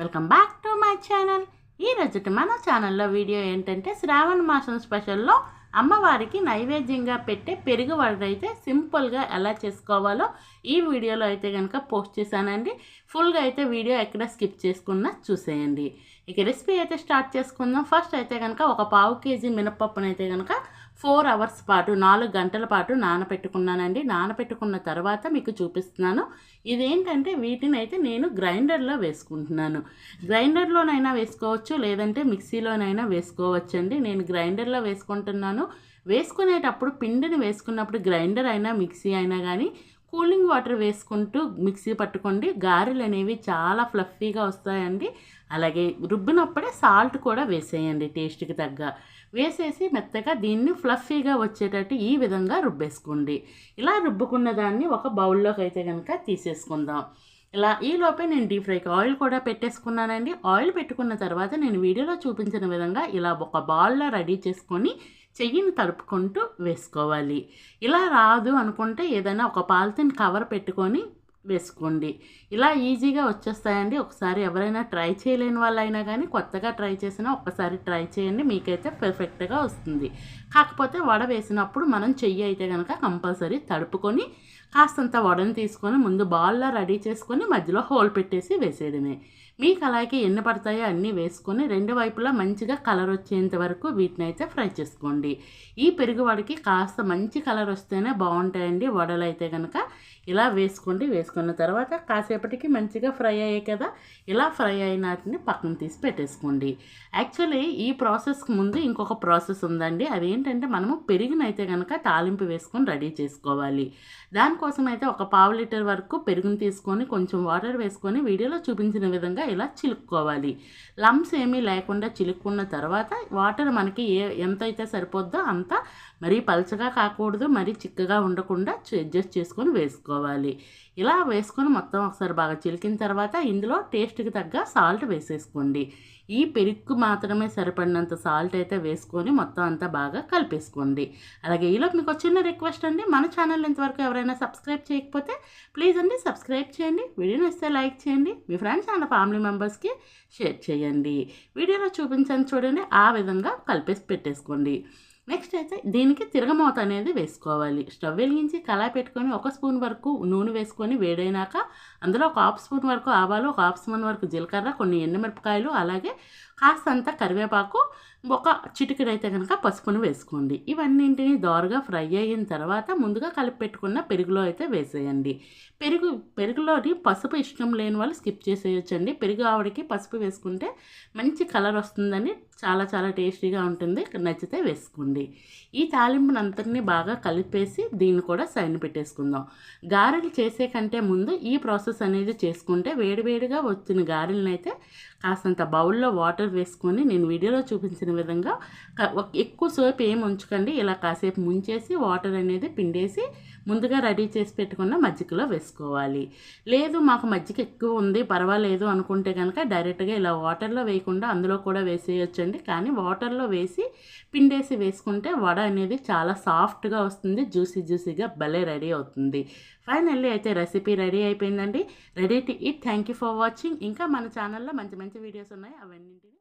Welcome back to my channel. ఈ మన ఛానల్లో వీడియో ఏంటంటే శ్రావణ మాసం స్పెషల్లో అమ్మవారికి నైవేద్యంగా పెట్టే పెరుగు వడ సింపుల్గా ఎలా చేసుకోవాలో ఈ వీడియోలో అయితే కనుక పోస్ట్ చేశానండి. ఫుల్గా అయితే వీడియో ఎక్కడ స్కిప్ చేసుకున్నా చూసేయండి. ఇక రెసిపీ అయితే స్టార్ట్ చేసుకుందాం. ఫస్ట్ అయితే కనుక ఒక పావు కేజీ మినపప్పునైతే కనుక ఫోర్ అవర్స్ పాటు నాలుగు గంటల పాటు నానపెట్టుకున్నానండి. నానపెట్టుకున్న తర్వాత మీకు చూపిస్తున్నాను. ఇదేంటంటే వీటిని అయితే నేను గ్రైండర్లో వేసుకుంటున్నాను. గ్రైండర్లోనైనా వేసుకోవచ్చు లేదంటే మిక్సీలోనైనా వేసుకోవచ్చండి. నేను గ్రైండర్లో వేసుకుంటున్నాను. వేసుకునేటప్పుడు పిండిని వేసుకున్నప్పుడు గ్రైండర్ అయినా మిక్సీ అయినా కానీ కూలింగ్ వాటర్ వేసుకుంటూ మిక్సీ పట్టుకోండి. గారెలు అనేవి చాలా ఫ్లఫీగా వస్తాయండి. అలాగే రుబ్బినప్పుడే సాల్ట్ కూడా వేసేయండి టేస్ట్కి తగ్గ. వేసేసి మెత్తగా దీన్ని ఫ్లఫీగా వచ్చేటట్టు ఈ విధంగా రుబ్బేసుకోండి. ఇలా రుబ్బుకున్న దాన్ని ఒక బౌల్లోకి అయితే కనుక తీసేసుకుందాం. ఇలా ఈ లోపే నేను డీప్ ఫ్రైకి ఆయిల్ కూడా పెట్టేసుకున్నానండి. ఆయిల్ పెట్టుకున్న తర్వాత నేను వీడియోలో చూపించిన విధంగా ఇలా ఒక బాల్లో రెడీ చేసుకొని చెయ్యిని తడుపుకుంటూ వేసుకోవాలి. ఇలా రాదు అనుకుంటే ఏదైనా ఒక పాలిథిన్ కవర్ పెట్టుకొని వేసుకోండి. ఇలా ఈజీగా వచ్చేస్తాయండి. ఒకసారి ఎవరైనా ట్రై చేయలేని వాళ్ళైనా కానీ కొత్తగా ట్రై చేసినా ఒక్కసారి ట్రై చేయండి. మీకైతే పర్ఫెక్ట్గా వస్తుంది. కాకపోతే వడ వేసినప్పుడు మనం చెయ్యి అయితే కనుక కంపల్సరీ తడుపుకొని కాస్తంత వడని తీసుకొని ముందు బాల్లో రెడీ చేసుకొని మధ్యలో హోల్ పెట్టేసి వేసేయడమే. మీకు అలాగే ఎన్ని పడతాయో అన్నీ వేసుకొని రెండు వైపులా మంచిగా కలర్ వచ్చేంత వరకు వీటిని అయితే ఫ్రై చేసుకోండి. ఈ పెరుగు వడకి కాస్త మంచి కలర్ వస్తేనే బాగుంటాయండి. వడలు అయితే కనుక ఇలా వేసుకోండి వేసుకున్న తర్వాత కాసేపటికి మంచిగా ఫ్రై అయ్యాయి కదా ఇలా ఫ్రై అయిన వాటిని పక్కన తీసి పెట్టేసుకోండి. యాక్చువల్లీ ఈ ప్రాసెస్కి ముందు ఇంకొక ప్రాసెస్ ఉందండి. అదేంటంటే మనము పెరుగునైతే కనుక తాలింపు వేసుకొని రెడీ చేసుకోవాలి. దానికోసం అయితే ఒక పావు లీటర్ వరకు పెరుగుని తీసుకొని కొంచెం వాటర్ వేసుకొని వీడియోలో చూపించిన విధంగా ఇలా చిలుక్కోవాలి. లమ్స్ ఏమీ లేకుండా చిలుక్కున్న తర్వాత వాటర్ మనకి ఏ ఎంత అయితే సరిపోద్దో అంత మరీ పలచగా కాకూడదు మరీ చిక్కగా ఉండకుండా అడ్జస్ట్ చేసుకొని వేసుకోవాలి. ఇలా వేసుకొని మొత్తం ఒకసారి బాగా చిలికిన తర్వాత ఇందులో టేస్ట్కి తగ్గ సాల్ట్ వేసేసుకోండి. ఈ పెరుగుకు మాత్రమే సరిపడినంత సాల్ట్ అయితే వేసుకొని మొత్తం అంతా బాగా కలిపేసుకోండి. అలాగే ఈలోపు మీకు చిన్న రిక్వెస్ట్ అండి. మన ఛానల్ ఇంతవరకు ఎవరైనా సబ్స్క్రైబ్ చేయకపోతే ప్లీజ్ అండి సబ్స్క్రైబ్ చేయండి. వీడియోని ఇస్తే లైక్ చేయండి. మీ ఫ్రెండ్స్ అండ్ ఫ్యామిలీ మెంబర్స్కి షేర్ చేయండి. వీడియోలో చూపించండి చూడండి. ఆ విధంగా కలిపేసి పెట్టేసుకోండి. నెక్స్ట్ అయితే దీనికి తిరగమూత అనేది వేసుకోవాలి. స్టవ్ వెలిగించి కళాయి పెట్టుకొని ఒక స్పూన్ వరకు నూనె వేసుకొని వేడైనాక అందులో ఒక హాఫ్ స్పూన్ వరకు ఆవాలు ఒక హాఫ్ స్పూన్ వరకు జీలకర్ర కొన్ని ఎండుమిరపకాయలు అలాగే కాస్తంత కరివేపాకు ఒక చిటికడైతే కనుక పసుపును వేసుకోండి. ఇవన్నింటిని దోరగా ఫ్రై అయిన తర్వాత ముందుగా కలిపి పెట్టుకున్న పెరుగులో అయితే వేసేయండి. పెరుగు పెరుగులోని పసుపు ఇష్టం లేని వాళ్ళు స్కిప్ చేసేయచ్చండి. పెరుగు ఆవిడకి పసుపు వేసుకుంటే మంచి కలర్ వస్తుందని చాలా చాలా టేస్టీగా ఉంటుంది. నచ్చితే వేసుకోండి. ఈ తాలింపుని అంతటినీ బాగా కలిపేసి దీన్ని కూడా సైన్ పెట్టేసుకుందాం. గారెలు చేసే కంటే ముందు ఈ ప్రాసెస్ అనేది చేసుకుంటే వేడివేడిగా వచ్చిన గారెలను అయితే కాస్తంత బౌల్లో వాటర్ వేసుకొని నేను వీడియోలో చూపించిన విధంగా ఎక్కువ సేపు ఏం ఉంచకండి ఇలా కాసేపు ముంచేసి వాటర్ అనేది పిండేసి ముందుగా రెడీ చేసి పెట్టుకున్న మజ్జిగలో వేసుకోవాలి. లేదు మాకు మజ్జిగ ఎక్కువ ఉంది పర్వాలేదు అనుకుంటే కనుక డైరెక్ట్గా ఇలా వాటర్లో వేయకుండా అందులో కూడా వేసేయొచ్చండి. కానీ వాటర్లో వేసి పిండేసి వేసుకుంటే వడ అనేది చాలా సాఫ్ట్గా వస్తుంది జ్యూసీ జ్యూసీగా భలే రెడీ అవుతుంది. ఫైనల్లీ అయితే రెసిపీ రెడీ అయిపోయిందండి. Ready to eat thank you for watching. ఇంకా మన ఛానల్లో మంచి మంచి వీడియోస్ ఉన్నాయి అవన్నింటినీ